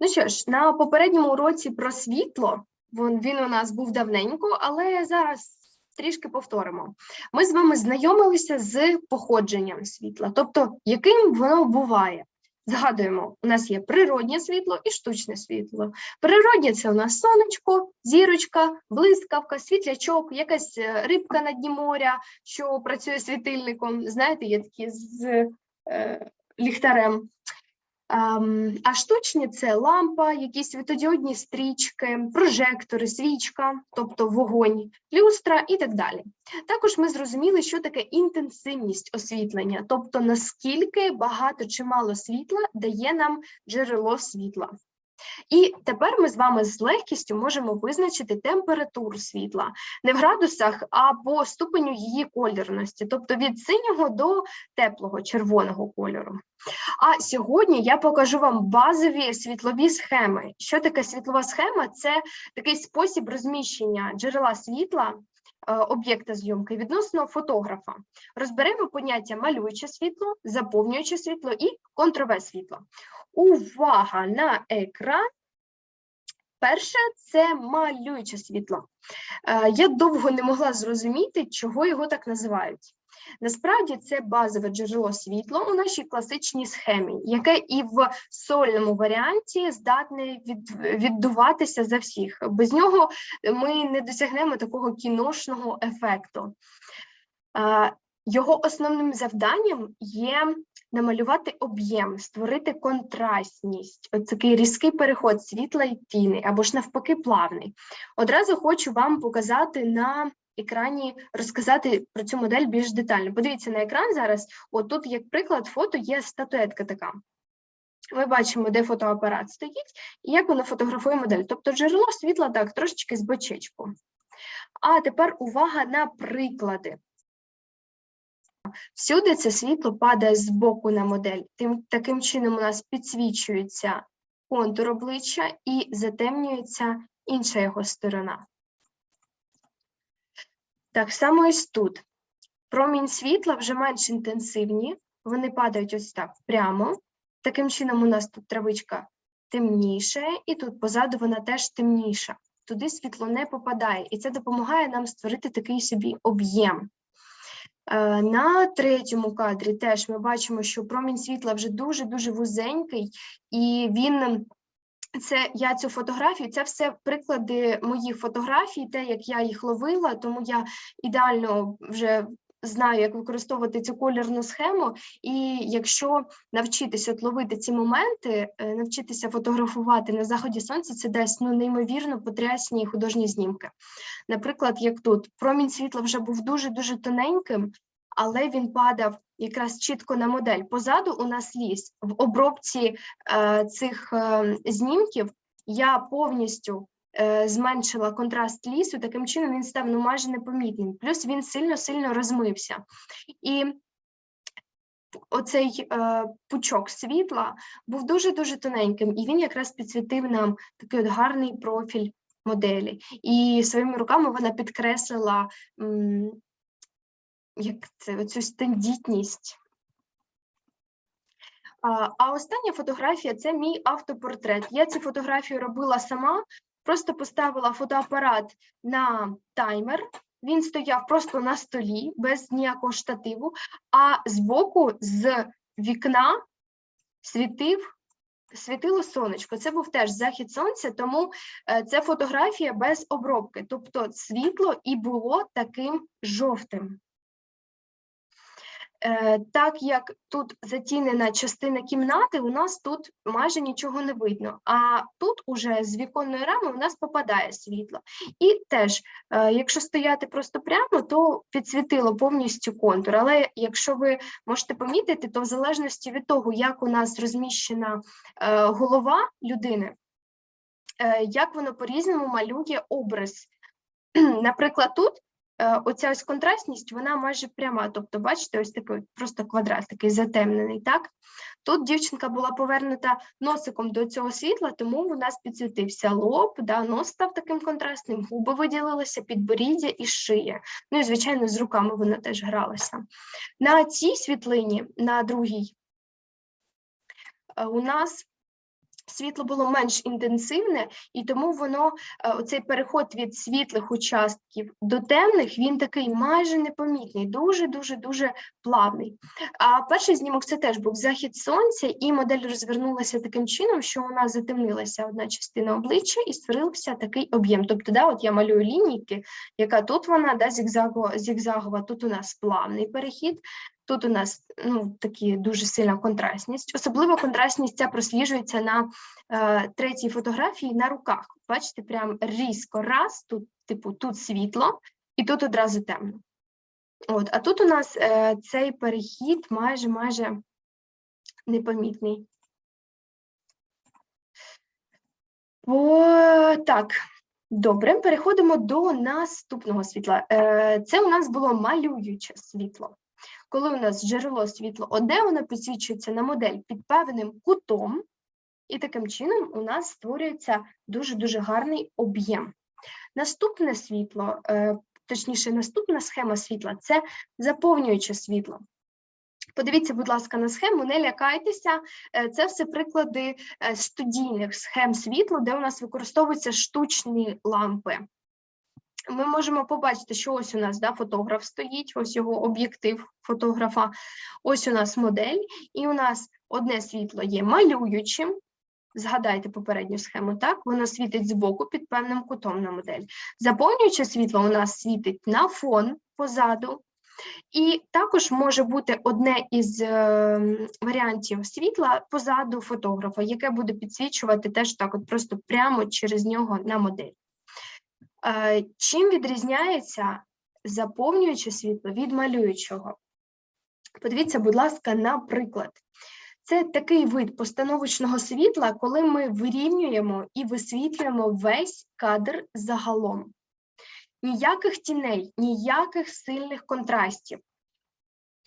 Ну що ж, на попередньому уроці про світло, він у нас був давненько, але зараз трішки повторимо. Ми з вами знайомилися з походженням світла, тобто яким воно буває. Згадуємо, у нас є природнє світло і штучне світло. Природнє це у нас сонечко, зірочка, блискавка, світлячок, якась е, рибка на дні моря, що працює світильником. Знаєте, є такі з е, ліхтарем. Ем, а штучні це лампа, якісь світодіодні стрічки, прожектори, свічка, тобто вогонь, люстра і так далі. Також ми зрозуміли, що таке інтенсивність освітлення, тобто наскільки багато чи мало світла дає нам джерело світла. І тепер ми з вами з легкістю можемо визначити температуру світла не в градусах, а по ступеню її кольорності, тобто від синього до теплого червоного кольору. А сьогодні я покажу вам базові світлові схеми. Що таке світлова схема? Це такий спосіб розміщення джерела світла. Е, Об'єкта зйомки відносно фотографа розберемо поняття малююче світло, заповнююче світло і контрове світло. Увага на екран. Перше це малююче світло. Е, Я довго не могла зрозуміти, чого його так називають. Насправді це базове джерело світла у нашій класичній схемі, яке і в сольному варіанті здатне від, віддуватися за всіх. Без нього ми не досягнемо такого кіношного ефекту. Його основним завданням є намалювати об'єм, створити контрастність, от такий різкий переход світла і тіни, або ж навпаки плавний. Одразу хочу вам показати на екрані, розказати про цю модель більш детально. Подивіться на екран зараз. От тут, як приклад, фото є статуетка така. Ми бачимо, де фотоапарат стоїть і як воно фотографує модель. Тобто джерело світла так трошечки з бочечку. А тепер увага на приклади. Всюди це світло падає з боку на модель. Тим, таким чином у нас підсвічується контур обличчя і затемнюється інша його сторона. Так само і тут. Промінь світла вже менш інтенсивні, вони падають ось так прямо. Таким чином, у нас тут травичка темніша, і тут позаду вона теж темніша. Туди світло не попадає, і це допомагає нам створити такий собі об'єм. Е, На третьому кадрі теж ми бачимо, що промінь світла вже дуже-дуже вузенький, і він це я цю фотографію, це все приклади моїх фотографій, те, як я їх ловила, тому я ідеально вже знаю, як використовувати цю кольорну схему. І якщо навчитися ловити ці моменти, е, навчитися фотографувати на заході сонця, це дасть ну, неймовірно потрясні художні знімки. Наприклад, як тут промінь світла вже був дуже-дуже тоненьким, але він падав якраз чітко на модель. Позаду у нас ліс. В обробці е, цих е, знімків я повністю е, зменшила контраст лісу, таким чином він став ну, майже непомітним. Плюс він сильно-сильно розмився. І оцей е, пучок світла був дуже-дуже тоненьким, і він якраз підсвітив нам такий от гарний профіль моделі. І своїми руками вона підкреслила як це, оцю тендітність. А, а остання фотографія це мій автопортрет. Я цю фотографію робила сама, просто поставила фотоапарат на таймер. Він стояв просто на столі без ніякого штативу, а збоку з вікна світив. Світило сонечко, це був теж захід сонця, тому е, це фотографія без обробки, тобто світло і було таким жовтим. Е, Так як тут затінена частина кімнати, у нас тут майже нічого не видно, а тут уже з віконної рами у нас попадає світло. І теж, е, якщо стояти просто прямо, то підсвітило повністю контур. Але якщо ви можете помітити, то в залежності від того, як у нас розміщена е, голова людини, як воно по-різному малює образ. Наприклад, тут оця ось контрастність, вона майже пряма. Тобто, бачите, ось такий просто квадрат, такий затемнений. так? Тут дівчинка була повернута носиком до цього світла, тому у нас підсвітився лоб, да, нос став таким контрастним, губи виділилися, підборіддя і шия. Ну і, звичайно, з руками вона теж гралася. На цій світлині, на другій, е, у нас світло було менш інтенсивне, і тому воно е, оцей переход від світлих участків до темних він такий майже непомітний, дуже дуже дуже плавний. А перший знімок це теж був захід сонця, і модель розвернулася таким чином, що нас затемнилася одна частина обличчя і створився такий об'єм. Тобто, да, от я малюю лінійки, яка тут вона да, зігзагова, зігзагова, тут у нас плавний перехід. Тут у нас ну, такі дуже сильна контрастність. Особливо контрастність ця просліджується на е, третій фотографії на руках. Бачите, прям різко раз, тут, типу, тут світло, і тут одразу темно. От, а тут у нас е, цей перехід майже майже непомітний. О, так, добре, переходимо до наступного світла. Е, це у нас було малююче світло. Коли у нас джерело світло одне, воно підсвічується на модель під певним кутом, і таким чином у нас створюється дуже-дуже гарний об'єм. Наступне світло, е, точніше, наступна схема світла це заповнююче світло. Подивіться, будь ласка, на схему, не лякайтеся. Е, Це все приклади е, студійних схем світла, де у нас використовуються штучні лампи. Ми можемо побачити, що ось у нас да, фотограф стоїть, ось його об'єктив фотографа, ось у нас модель, і у нас одне світло є малюючим. Згадайте попередню схему, так? Воно світить збоку під певним кутом на модель. Заповнююче світло у нас світить на фон позаду, і також може бути одне із е, варіантів світла позаду фотографа, яке буде підсвічувати теж так, от просто прямо через нього на модель. Е, чим відрізняється заповнююче світло від малюючого? Подивіться, будь ласка, на приклад. Це такий вид постановочного світла, коли ми вирівнюємо і висвітлюємо весь кадр загалом. Ніяких тіней, ніяких сильних контрастів.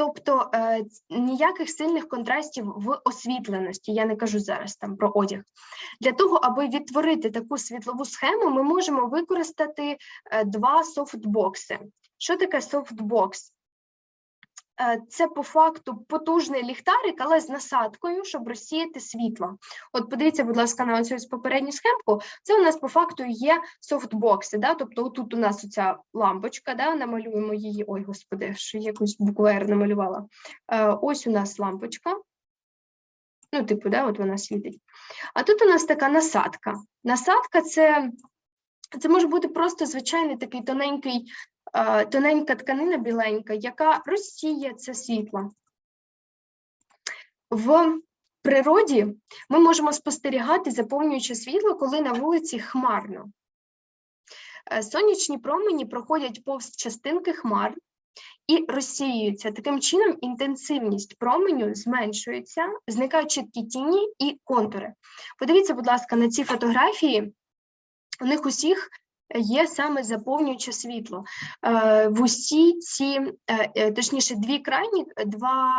Тобто е, ніяких сильних контрастів в освітленості, я не кажу зараз там про одяг. Для того, аби відтворити таку світлову схему, ми можемо використати е, два софтбокси. Що таке софтбокс? Е, це по факту потужний ліхтарик, але з насадкою, щоб розсіяти світло. От подивіться, будь ласка, на цю попередню схемку. Це у нас по факту є софтбокси. Да? Тобто, тут у нас оця лампочка, да? намалюємо її. Ой, господи, що якусь букву R намалювала. Е, ось у нас лампочка. Ну, типу, да, от вона світить. А тут у нас така насадка. Насадка це. Це може бути просто звичайний такий тоненький тоненька тканина біленька, яка розсіє це світло. В природі ми можемо спостерігати, заповнюючи світло, коли на вулиці хмарно. Е, сонячні промені проходять повз частинки хмар і розсіюються. Таким чином, інтенсивність променю зменшується, зникають чіткі тіні і контури. Подивіться, будь ласка, на ці фотографії. У них усіх є саме заповнююче світло. Е, в усі ці, е, е, точніше, дві крайні, два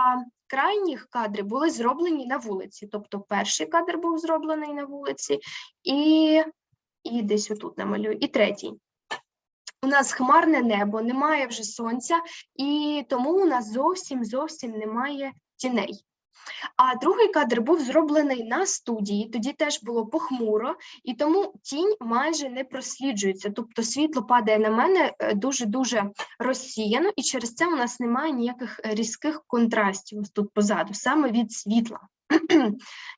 крайніх кадри були зроблені на вулиці. Тобто перший кадр був зроблений на вулиці, і і десь отут намалюю, і третій. У нас хмарне небо, немає вже сонця, і тому у нас зовсім зовсім немає тіней. А другий кадр був зроблений на студії, тоді теж було похмуро, і тому тінь майже не просліджується. Тобто світло падає на мене дуже-дуже розсіяно, і через це у нас немає ніяких різких контрастів тут позаду, саме від світла.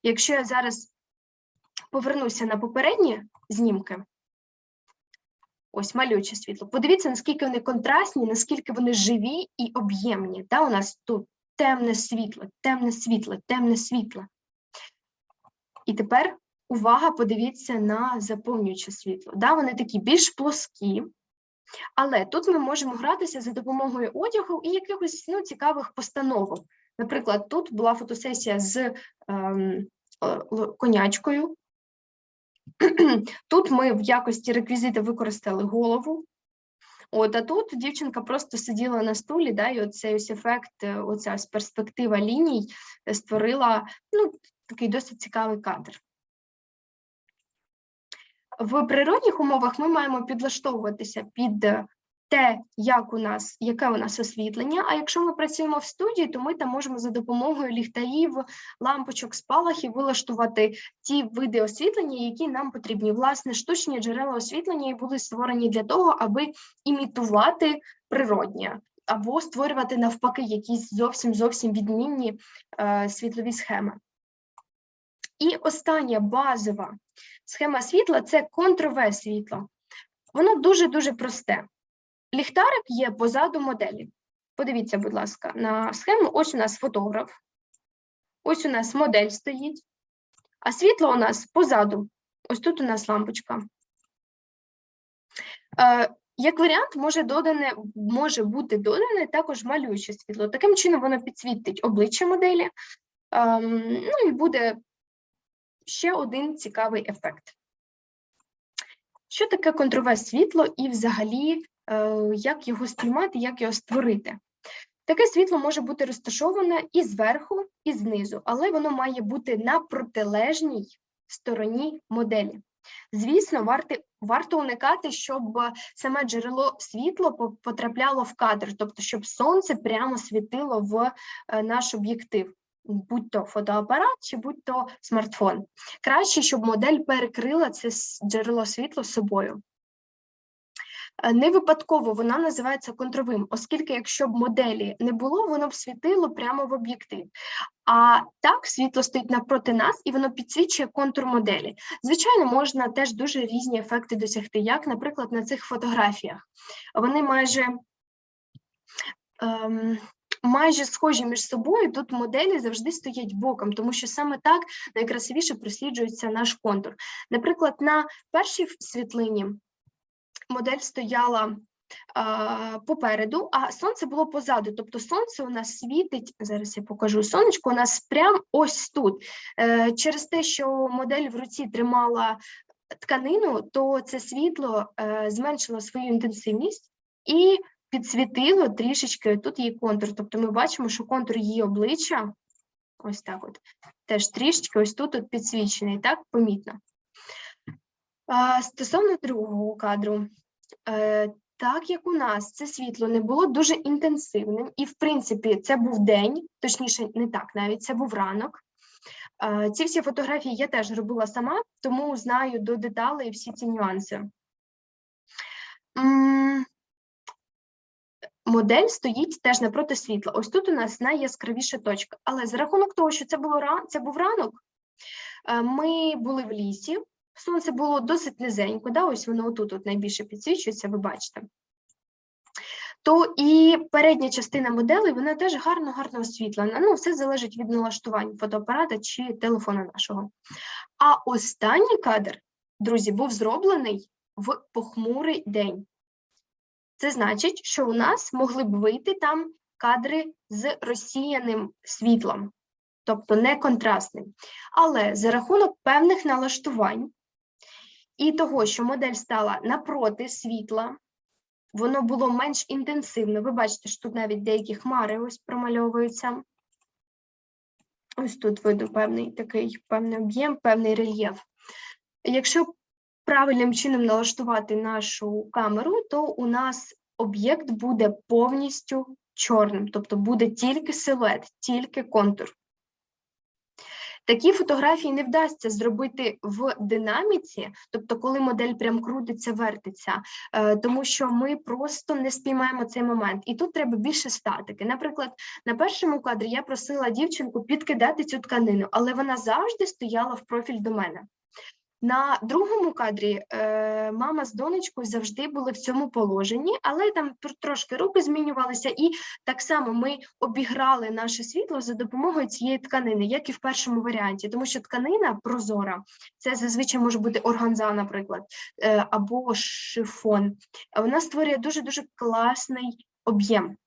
Якщо я зараз повернуся на попередні знімки, ось малююче світло, подивіться, наскільки вони контрастні, наскільки вони живі і об'ємні. Да, У нас тут темне світло, темне світло, темне світло. І тепер увага, подивіться на заповнююче світло. Да, Вони такі більш плоскі, але тут ми можемо гратися за допомогою одягу і якихось ну, цікавих постановок. Наприклад, тут була фотосесія з ем, конячкою. Тут ми в якості реквізита використали голову, От, а тут дівчинка просто сиділа на стулі, да, і оцей ось ефект, е, оця ось перспектива ліній е, створила ну, такий досить цікавий кадр. В природних умовах ми маємо підлаштовуватися під те, як у нас, яке у нас освітлення. А якщо ми працюємо в студії, то ми там можемо за допомогою ліхтарів, лампочок, спалахів вилаштувати ті види освітлення, які нам потрібні. Власне, штучні джерела освітлення були створені для того, аби імітувати природнє. Або створювати навпаки якісь зовсім зовсім відмінні е, світлові схеми. І остання базова схема світла це контрове світло. Воно дуже-дуже просте. Ліхтарик є позаду моделі. Подивіться, будь ласка, на схему. Ось у нас фотограф, ось у нас модель стоїть, а світло у нас позаду. Ось тут у нас лампочка. Е, як варіант, може додане, може бути додане також малююче світло. Таким чином воно підсвітить обличчя моделі, ем, ну і буде ще один цікавий ефект. Що таке контрове світло і взагалі як його спіймати, як його створити? Таке світло може бути розташоване і зверху, і знизу, але воно має бути на протилежній стороні моделі. Звісно, варто, варто уникати, щоб саме джерело світла потрапляло в кадр, тобто щоб сонце прямо світило в е, наш об'єктив, будь то фотоапарат чи будь то смартфон. Краще, щоб модель перекрила це джерело світла собою. Е, Не випадково вона називається контровим, оскільки якщо б моделі не було, воно б світило прямо в об'єктив. А так світло стоїть навпроти нас і воно підсвічує контур моделі. Звичайно, можна теж дуже різні ефекти досягти, як, наприклад, на цих фотографіях. Вони майже, ем, майже схожі між собою. Тут моделі завжди стоять боком, тому що саме так найкрасивіше просліджується наш контур. Наприклад, на першій світлині модель стояла а, попереду, а сонце було позаду. Тобто сонце у нас світить, зараз я покажу сонечко, у нас прямо ось тут. Е, через те, що модель в руці тримала тканину, то це світло е, зменшило свою інтенсивність і підсвітило трішечки тут її контур. Тобто ми бачимо, що контур її обличчя, ось так от, теж трішечки ось тут от підсвічений, так, помітно. Стосовно другого кадру, е, так як у нас це світло не було дуже інтенсивним, і, в принципі, це був день, точніше, не так навіть, це був ранок. Е, Ці всі фотографії я теж робила сама, тому знаю до деталей всі ці нюанси. Модель стоїть теж напроти світла. Ось тут у нас найяскравіша точка. Але за рахунок того, що це було це був ранок, е, ми були в лісі, сонце було досить низенько, да, ось воно отут от найбільше підсвічується, ви бачите. То і передня частина моделі, вона теж гарно-гарно освітлена. Ну, все залежить від налаштувань фотоапарата чи телефона нашого. А останній кадр, друзі, був зроблений в похмурий день. Це значить, що у нас могли б вийти там кадри з розсіяним світлом, тобто не контрастним. Але за рахунок певних налаштувань і того, що модель стала напроти світла, воно було менш інтенсивно. Ви бачите, що тут навіть деякі хмари ось промальовуються. Ось тут видно певний такий певний об'єм, певний рельєф. Якщо правильним чином налаштувати нашу камеру, то у нас об'єкт буде повністю чорним, тобто буде тільки силует, тільки контур. Такі фотографії не вдасться зробити в динаміці, тобто коли модель прям крутиться, вертиться, е, тому що ми просто не спіймаємо цей момент. І тут треба більше статики. Наприклад, на першому кадрі я просила дівчинку підкидати цю тканину, але вона завжди стояла в профіль до мене. На другому кадрі е, мама з донечкою завжди були в цьому положенні, але там трошки руки змінювалися, і так само ми обіграли наше світло за допомогою цієї тканини, як і в першому варіанті, тому що тканина прозора, це зазвичай може бути органза, наприклад, е, або шифон. Вона створює дуже дуже класний об'єм,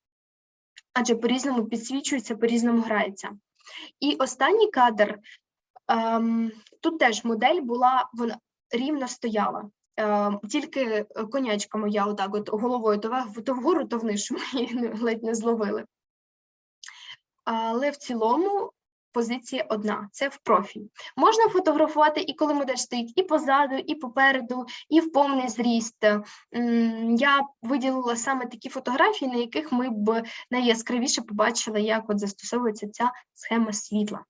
адже по-різному підсвічується, по-різному грається. І останній кадр Ем, тут теж модель була, вона рівно стояла. Ем, тільки е, конячка моя отак от головою то, вгору, то вниз, її ледь не зловили. Але в цілому позиція одна це в профіль. Можна фотографувати і коли модель стоїть і позаду, і попереду, і в повний зріст. Я виділила саме такі фотографії, на яких ми б найяскравіше побачили, як от застосовується ця схема світла.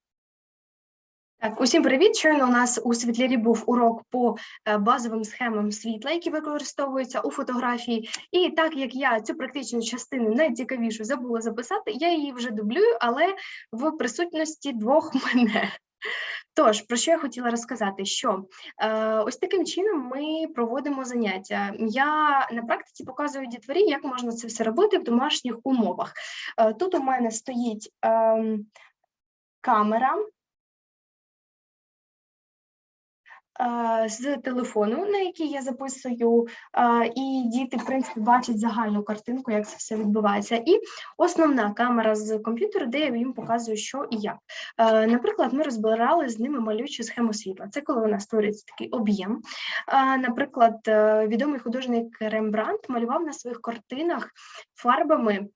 Так, усім привіт! Щойно у нас у світлярі був урок по е, базовим схемам світла, які використовуються у фотографії. І так як я цю практичну частину найцікавішу забула записати, я її вже дублюю, але в присутності двох мене. Тож, про що я хотіла розказати, що е, ось таким чином ми проводимо заняття. Я на практиці показую дітворі, як можна це все робити в домашніх умовах. Е, тут у мене стоїть е, камера. З телефону, на який я записую, і діти, в принципі, бачать загальну картинку, як це все відбувається. І основна камера з комп'ютера, де я їм показую, що і як. Е, Наприклад, ми розбирали з ними малючу схему світла. Це коли нас створюється такий об'єм. Е, Наприклад, е, відомий художник Рембрандт малював на своїх картинах фарбами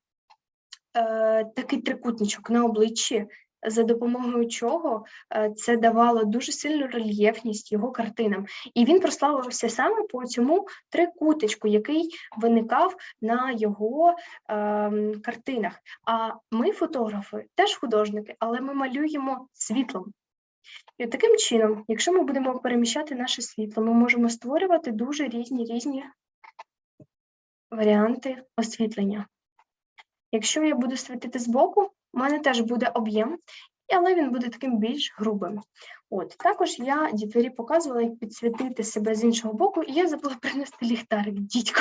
такий трикутничок на обличчі, за допомогою чого е, це давало дуже сильну рельєфність його картинам. І він прославився саме по цьому трикутичку, який виникав на його ем, картинах. А ми, фотографи, теж художники, але ми малюємо світлом. І таким чином, якщо ми будемо переміщати наше світло, ми можемо створювати дуже різні різні варіанти освітлення. Якщо я буду світити збоку, у мене теж буде об'єм, але він буде таким більш грубим. От також я дітвері показувала, як підсвітити себе з іншого боку, і я забула принести ліхтарик, дідько.